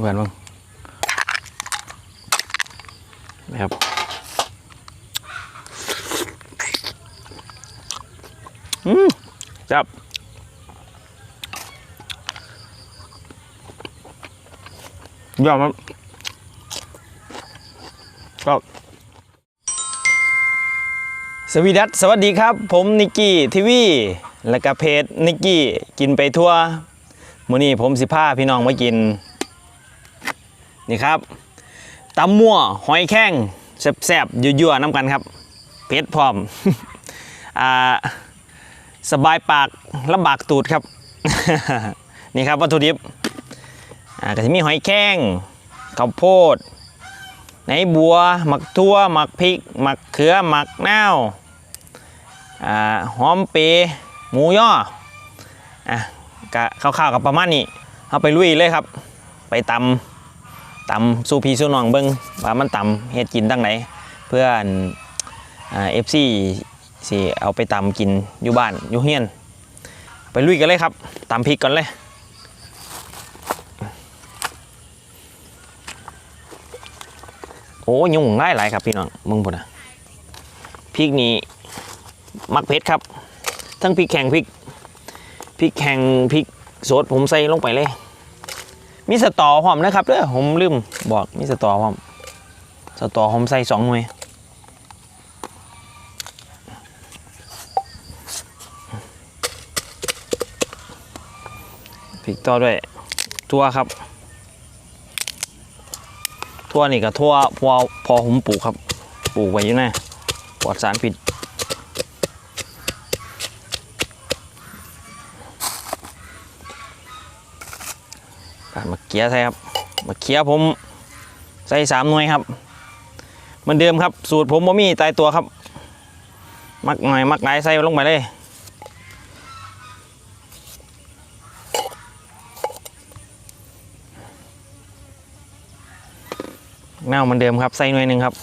เพื่อนมึงนะครับอืมจับยอดครับก็สวีดัสสวัสดีครับ ผมนิกกี้ทีวีและก็เพจนิกกี้กินไปทั่วมื้อนี้ผมสิพาพี่น้องมากิน นี่ครับตำมั่วหอยแข้งแซ่บๆยั่วๆน้ำกันครับเผ็ดพร้อมอ่าสบายปากลำบากตูดครับ นี่ครับวัตถุดิบอ่าก็จะมีหอยแข้งข้าวโพดในบัวหมักทั่วหมักพริกหมักเขือหมักเนาวอ่าหอมเปยหมูย่ออะกะคร่าวๆกับประมาณนี้เอาไปลุยเลยครับ ไปตำ ตำสู้พี่สู้น้องเบิ้งว่ามันตำเฮ็ดกินตั้งไหนเพื่อนเอฟซีสิเอาไปตำกินอยู่บ้านอยู่เฮียน ไปลุยกันเลยครับตำพริกก่อนเลยโอ้ยุ่งง่ายหลายครับพี่น้องมึงพุ่นนะพริกนี้มักเผ็ดครับ ทั้งพริกแข็งพริกพริกแข็งพริกสดผมใส่ลงไปเลย มีสตอหอมนะครับเด้อผมลืมบอกมีสตอหอม สตอผมใส่สองหน่วยพริกต่อด้วยทั่วครับทั่วนี่ก็ทั่วพอพอผมปลูกครับ ปลูกไว้อยู่นะปลอดสารพิษการมา เกียใส่ครับมาเขียผมใส่สามหน่วยครับเหมือนเดิมครับ สูตรผมบ่มีตายตัวครับ มักหน่อยมักหลายใส่ลงไปเลยเนวเหมือนเดิมครับใส่หน่วยหนึ่งครับ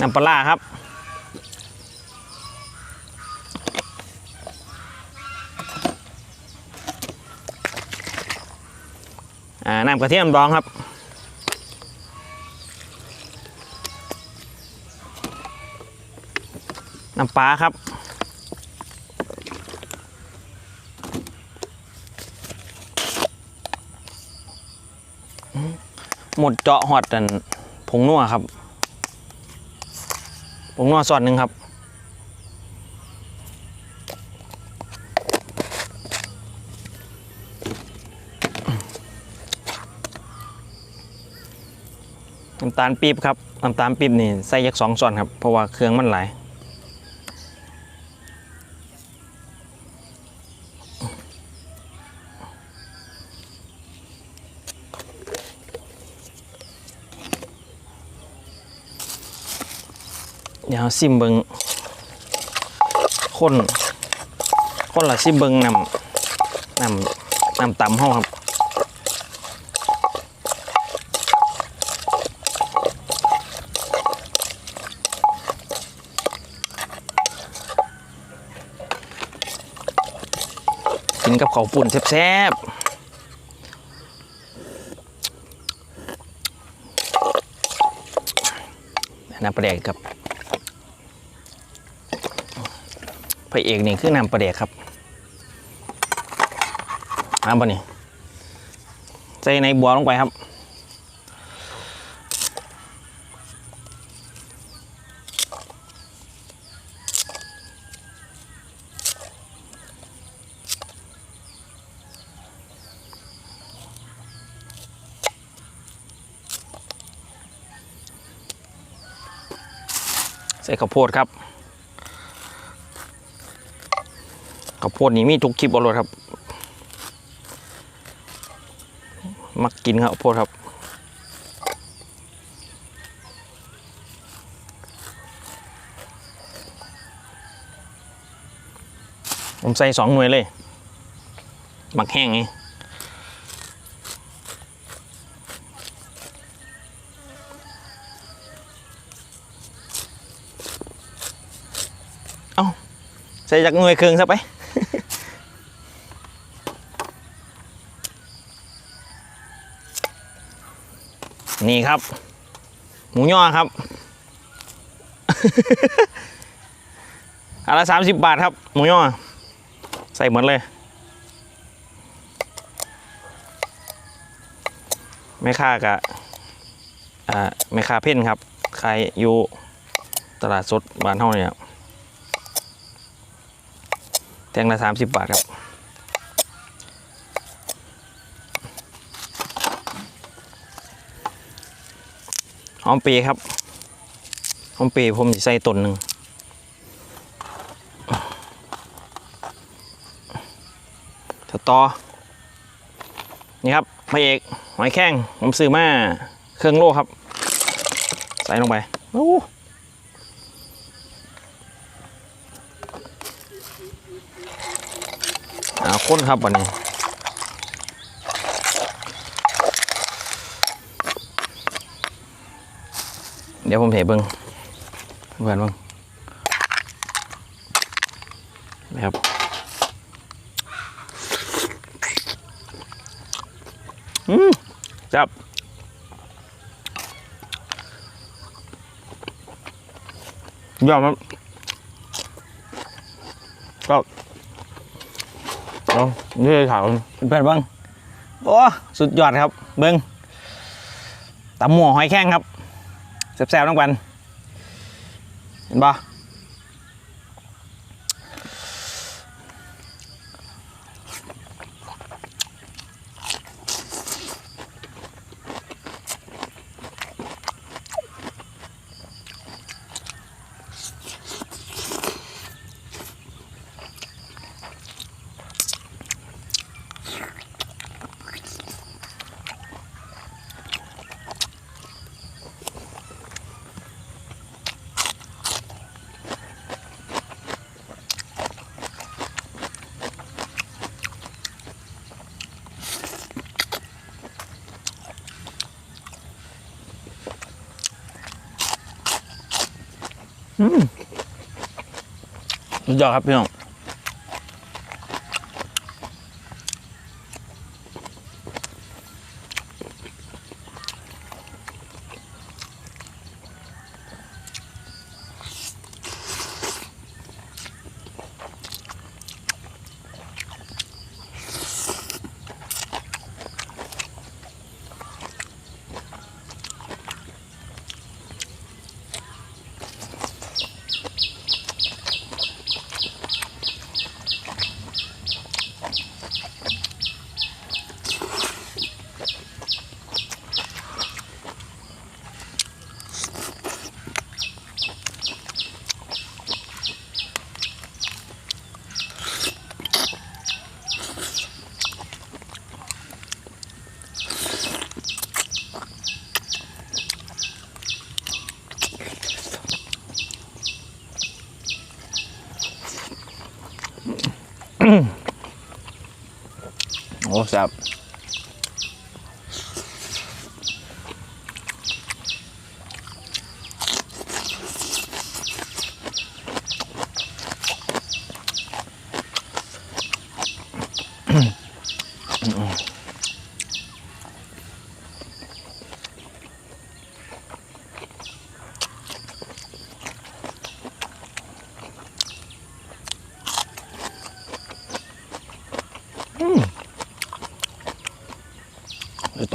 น้ำปลาครับ น้ำกระเทียมดองครับน้ำปลาครับ หมดเจาะหอดอันผงนัวครับ ผงนัวซอสหนึ่งครับ น้ำตาลปี๊บครับ น้ำตาลปี๊บนี่ใส่ยักสองส่วนครับ เพราะว่าเครื่องมันหลาย เดี๋ยวซิมเบิงคนคนละซิมเบิงนำนำนำตำห้องครับกินกับข้าวปุ่นแซ่บๆน้ำปลาแดกครับ พ ระเอกนี่คือนำประเดกครับน้ำปะนี่ใส่ในบัวลงไปครับใส่ข้าวโพดครับ ข้าวโพดนี่มีทุกคลิปบอลรถครับ มักกินข้าวโพดครับผมใส่สองหน่วยเลย หมักแห้งไงเอาใส่จากหน่วยครึ่งซะไป นี่ครับ หมูย่อครับอันละสามสิบบาทครับ หมูย่อ ใส่หมดเลยไม่ค่ากะอ่าไม่ค่าเพ่นครับใครอยู่ตลาดสดบ้านเท่าเนี่ยแตงละสามสิบบาทครับ หอมปีครับหอมปีผมจะใส่ต้นหนึ่งสตอนี่ครับพระเอกหอยแข้งผมซื้อมาเครื่องโลครับ ใส่ลงไปโอ้อาข้นครับวันนี้ เดี๋ยวผมเทเบิ้งเพื่อนบิ้งนะครับอืมจับยอดครับก็เอานี่เลยถามเพื่อนบิ้งโอ้สุดยอดครับ เบิ้งตำหมัวหอยแข้งครับ แซ่บๆทั้ง สุดยอดครับพี่น้อง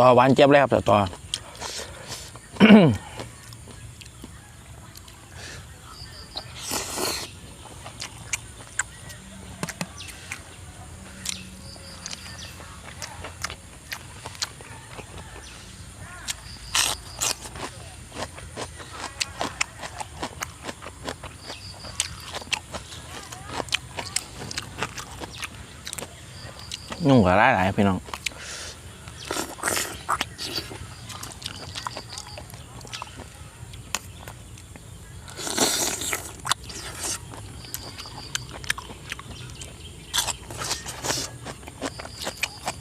ต่อหวานเจี๊ยบเลยครับต่อนุ่งกับหลาหลายๆพี่น้อง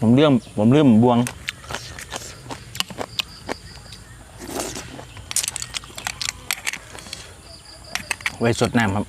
ผมเลื่อมผมเลื่อมบวง ไว้สดน้ำครับ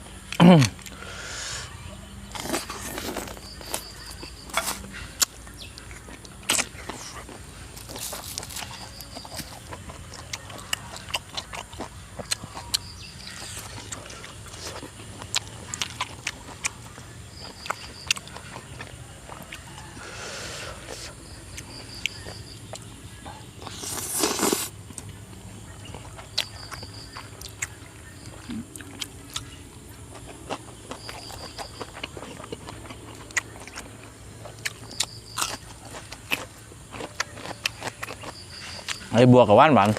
ไอ้บัวกับว่านหวาน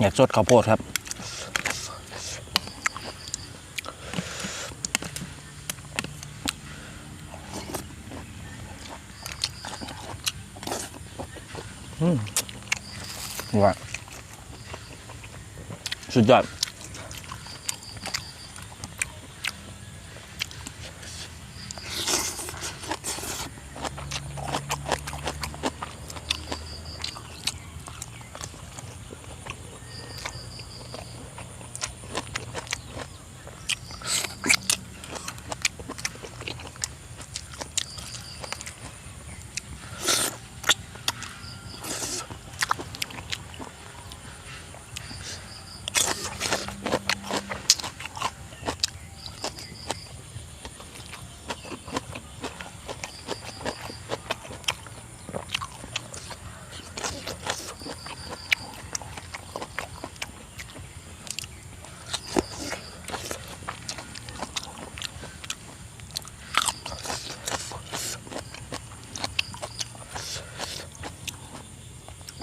อยากสดข้าวโพดครับ ว่า สุ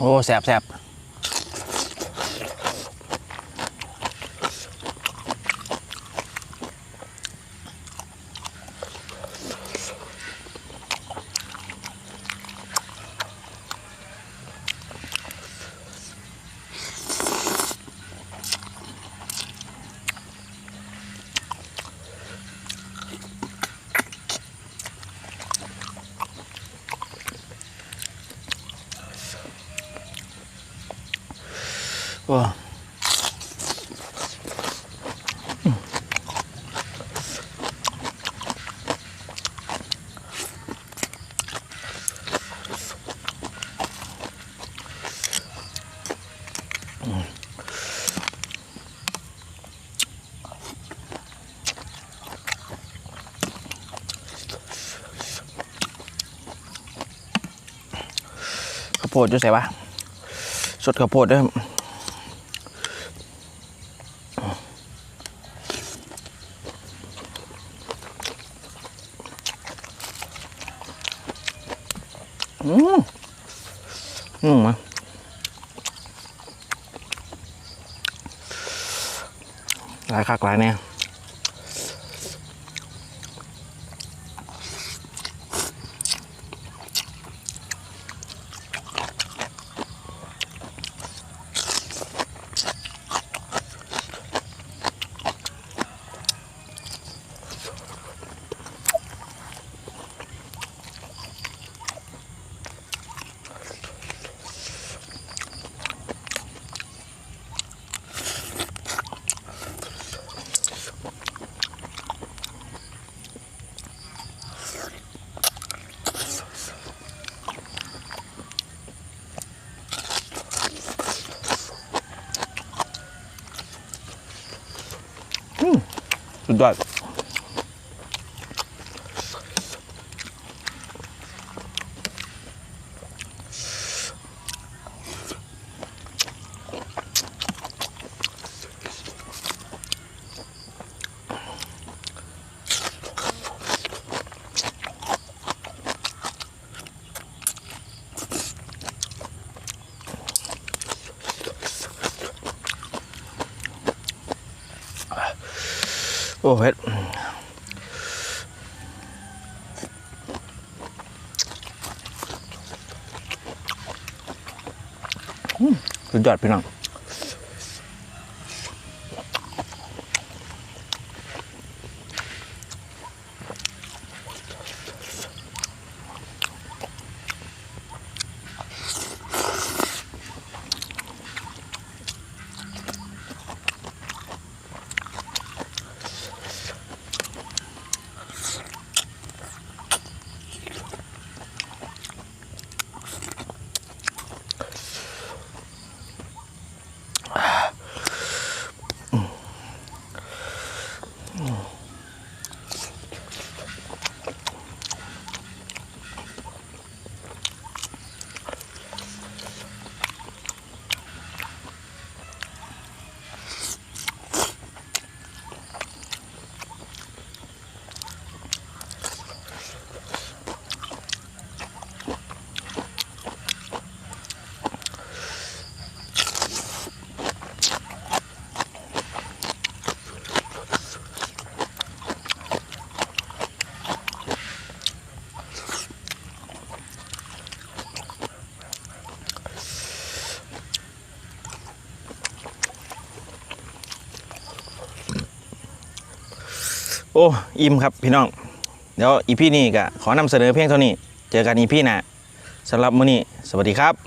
อดโอ้แสบแสบ พดจะใส่ปะสดข้าวโพดด้วยอืมอืมมาหลายคักหลายเนี่ย อ้เฮ็ดสุดยอดพี่น้อง อ้อิ่มครับพี่น้อง เดี๋ยวอีพี่นี่ก็ขอนำเสนอเพียงเท่านี้ เจอกันอีพีหน้าสำหรับมื้อนี้ สวัสดีครับ